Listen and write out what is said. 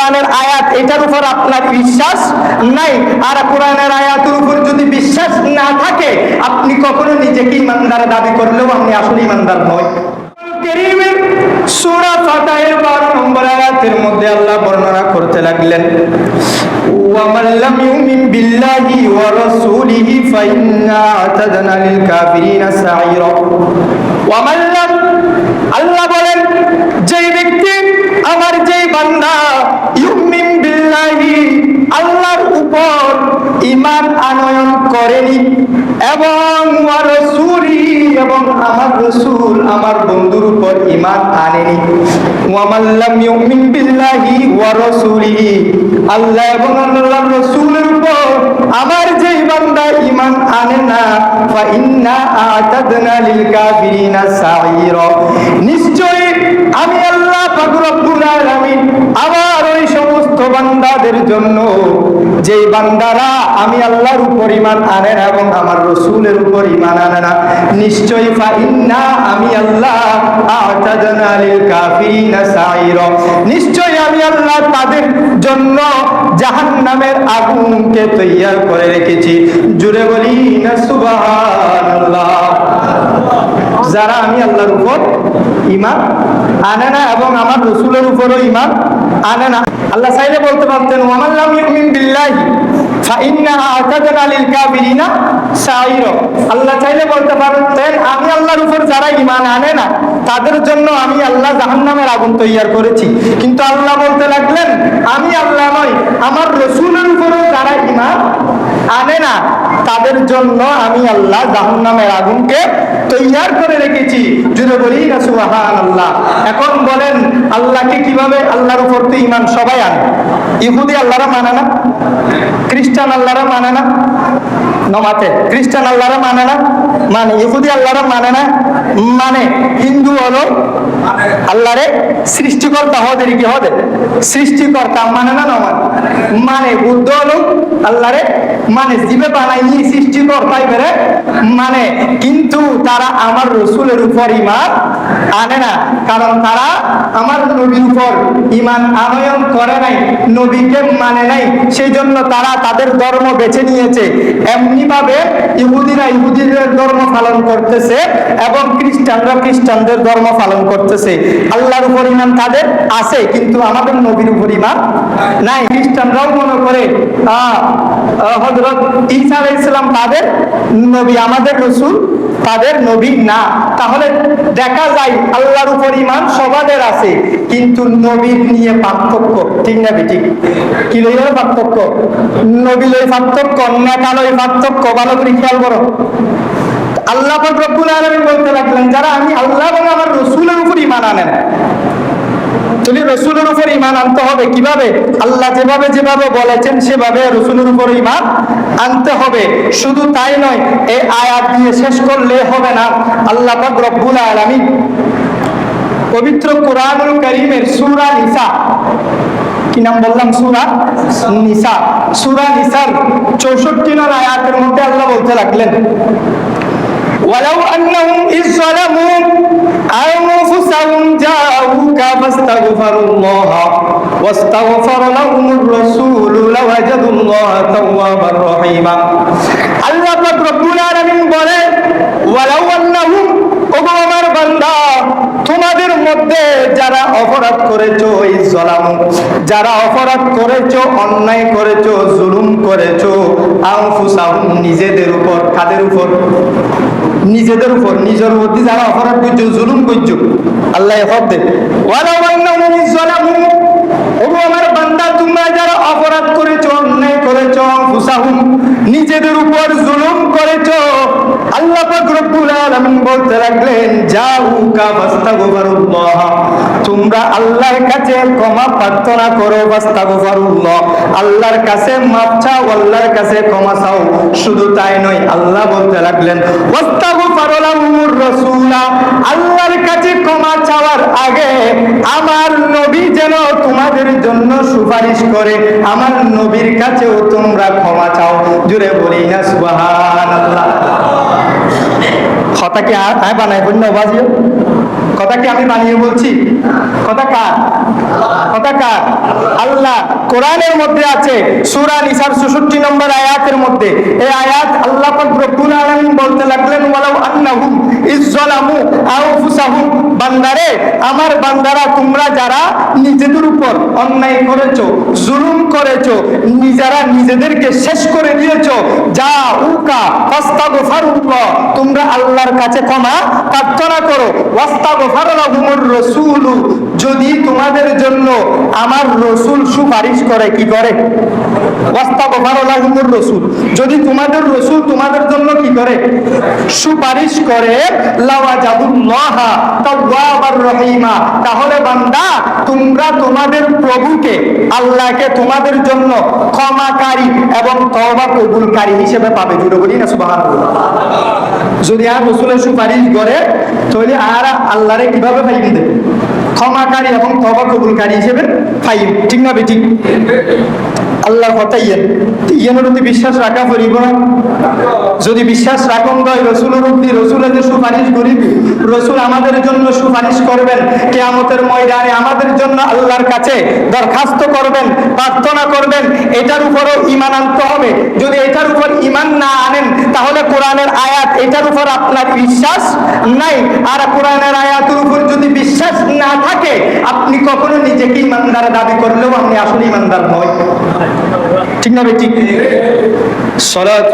কোরআনের আয়াত এটার উপর আপনার বিশ্বাস নাই আর কোরআনের আয়াতের উপর যদি বিশ্বাস না থাকে আপনি কখনো নিজেকে ইমানদার দাবি করলেও আপনি আসলে ইমানদার নয় কেরিমের সূরা ফাতাহের 12 নম্বর আয়াতের মধ্যে আল্লাহ বর্ণনা করতে লাগলেন ومن لم يؤمن بالله ورسوله فإنا أعتدنا للكافرين سعيرا ومن لم ঈমান আনয়ন করেনি। এবং এবং আমার রাসূল, আমার বন্ধুর উপর ইমান আনেনি। ওয়ামান লাম ইউমিন বিল্লাহি ওয়া রাসূলিহি, আল্লাহ এবং আল্লাহর রাসূলের উপর আমার যেই বান্দা ইমান আনে না, ফা নিশ্চয়ই আমি আল্লাহ আবার ওই সমস্ত বান্দাদের জন্য যেই বান্দারা আমি আল্লাহর উপর ইমান আনে না এবং আমার রসুলের উপর ইমান আনে না, নিশ্চয়ই ফা ইন্না আমি আল্লাহ আ'তাদনা লিল কাফিরিনা আমি আল্লাহ তাদের জন্য জাহান্নামের আগুনকে তৈয়ার করে রেখেছি। জুড়ে বলি, না, সুবহানাল্লাহ। যারা আমি আল্লাহর উপর ইমান আনে না এবং আমার রসুলের উপরও ইমান আনে না। আল্লাহ চাইলে বলতে পারতেন ওয়ামাল্লাম ইউমিন বিল্লাহি আল্লাহ চাইলে বলতে পারতেন, আমি আল্লাহর উপর যারা ইমান আনে না, তাদের জন্য আমি আল্লাহ জাহান্নামের আগুন তৈয়ার করেছি। কিন্তু আল্লাহ বলতে লাগলেন, আমি আল্লাহ নয়, আমার রসুলের উপরও যারা ইমান আনে না তাদের জন্য আমি আল্লাহ জাহান্নামের আগুনকে তৈয়ার করে রেখেছি। যদি বলি না আল্লাহ এখন বলেন, আল্লাহকে কীভাবে আল্লাহর উপর তো ইমান সবাই আনে? ইহুদি আল্লাহরা মানে না? খ্রিস্টান আল্লাহরা মানে না? নমাতে। খ্রিস্টান আল্লাহরা মানে না? মানে ইহুদি আল্লাহরা মানে না? মানে হিন্দু হলো আল্লাহরে সৃষ্টিকর্তা হদের কি হদে সৃষ্টিকর্তা মানে না নমান মানে বুদ্ধ হলো আল্লাহরে মানে জীবে বানাই নিয়ে সৃষ্টিকর্তাই বেড়ে মানে। কিন্তু তারা আমার রসুলের উপর ইমান আনে না। কারণ তারা আমার নবীর উপর ইমান আনয়ন করে নাই, নবীকে মানে নাই। সেই জন্য তারা তাদের ধর্ম বেছে নিয়েছে। এমনি ভাবে ইহুদিরা ইহুদিদের ধর্ম পালন করতেছে এবং খ্রিস্টানরা খ্রিস্টানদের ধর্ম পালন করতেছে? আল্লাহর উপর ইমান তাদের আছে, কিন্তু আমাদের নবীর উপর ইমান নাই। খ্রিস্টানরাও মনে করে হজরত ঈসা আলাইহিস ইসলাম তাদের নবী, আমাদের রসুল তাদের নবী না। তাহলে দেখা যায় আল্লাহর উপর ইমান সবাদের আছে, কিন্তু নবীর নিয়ে পার্থক্য, ঠিক না ঠিক কি লইল পার্থক্য? নবী লই পার্থক্য, নেতা লই পার্থক্য? খেয়াল করো। আল্লাহ রব্বুল বলতে লাগলেন, যারা আমি আল্লাহ আমার রসুলের উপর ইমান আনেন রসুলের উপর ইমান আনতে হবে, কীভাবে? আল্লাহ যেভাবে যেভাবে বলেছেন, সেভাবে রসুলের উপর ইমান আনতে হবে। শুধু তাই নয় এই আয়াত দিয়ে শেষ করলে হবে না। আল্লাহ রব্বুল আলামিন পবিত্র কোরআনুল করিমের সুরা নিসা কি নাম বললাম সূরা নিসা সূরা নিসার 64 নং আয়াতের মধ্যে আল্লাহ বলতে লাগলেন ولو أنهم إذ ظلموا أنفسهم جاءوك فاستغفروا الله واستغفر لهم الرسول لوجدوا الله توابا رحيما আল্লাহ পাক রব্বুল আলামিন বলে ওয়ালাউ মধ্যে যারা অপরাধ করেছ, এই জলাম। যারা অপরাধ করেছ, অন্যায় করেছ, জুলুম করেছ, আনফুসাহুম, নিজেদের উপর, কাদের উপর? নিজেদের উপর, নিজের মধ্যে যারা অপরাধ করছ, জুলুম করছ। আল্লাহ হদ দে ওয়ালাউ আন্নাহুম জলামু। ওগো আমার বান্দা, তোমরা যারা অপরাধ করেছ, অন্যায় করেছ নিজেদের উপর জুলুম করেছ আল্লাহর কাছে শুধু তাই নয়, আল্লাহ বলতে লাগলেন আল্লাহর কাছে ক্ষমা চাওয়ার আগে আমার নবী যেন তোমাদের জন্য সুপারিশ করে, আমার নবীর কাছেও তোমরা ক্ষমা চাও। জুড়ে বলি না, সুবহানাল্লাহ। কথা কি আয় আমি বানাই বলি না বাজিও? কথা কি আমি বানিয়ে বলছি। কথা কার? কথা কার? আল্লাহ কোরআনের মধ্যে আছে, সূরা নিসার 66 নম্বর আয়াতের মধ্যে। এই আয়াত আল্লাহ পাক রব্বুল আলামিন বলতে লাগলেন, ওয়ালাউ আন্নাহুম ইজ্জালামু আনফুসাহুম। বান্দারে, আমার বান্দারা, তোমরা যারা নিজেদের উপর অন্যায় করেছ, জুলুম করেছ, নিজেরা নিজেদেরকে শেষ করে দিয়েছ যা উকা ফাস্তাগফারুল্লাহ, তোমরা আল্লাহর কাছে ক্ষমা প্রার্থনা করো। ওয়াস্তাগফার লাহুমুর রাসূলু, যদি তোমাদের জন্য আমার রসুল সুপারিশ করে, কি করে? ওয়াস্তাগফার লাহুমুর রাসূল, যদি তোমাদের রসুল তোমাদের জন্য কি করে? সুপারিশ করে লাওয়া লাওয়াজাবুল্লাহ রহিমা। তাহলে বান্দা, তোমরা তোমাদের প্রভুকে, আল্লাহকে তোমাদের জন্য ক্ষমাকারী এবং তওবা কবুলকারী হিসেবে পাবে। জুড়ে বলি না, সুবহানাল্লাহ। যদি আর রসুলের সুপারিশ করে তাহলে আর আল্লাহরে কীভাবে ফাইন দেবে? ক্ষমাকারী এবং তবা কবুলকারী হিসেবে ফাইন ঠিক না, বেঠিক? আল্লাহ কথা ইয়েন ইয়েনের প্রতি বিশ্বাস রাখা পড়িব যদি বিশ্বাস রাখুন হয় রসুলের প্রতি রসুলের যে সুপারিশ করিব, রসুল আমাদের জন্য সুপারিশ করবেন, কেয়ামতের ময়দানে আমাদের জন্য আল্লাহর কাছে দরখাস্ত করবেন, প্রার্থনা করবেন, এটার উপরও ইমান আনতে হবে। যদি এটার উপর ইমান না আনেন, তাহলে কোরআনের আয়াত, এটার উপর আপনার বিশ্বাস নাই। আর কোরআনের আয়াতের উপর যদি বিশ্বাস না থাকে, আপনি কখনো নিজেকে ইমানদার দাবি করলেও আপনি আসলে ইমানদার নয়। ঠিক না ঠিক। সলাত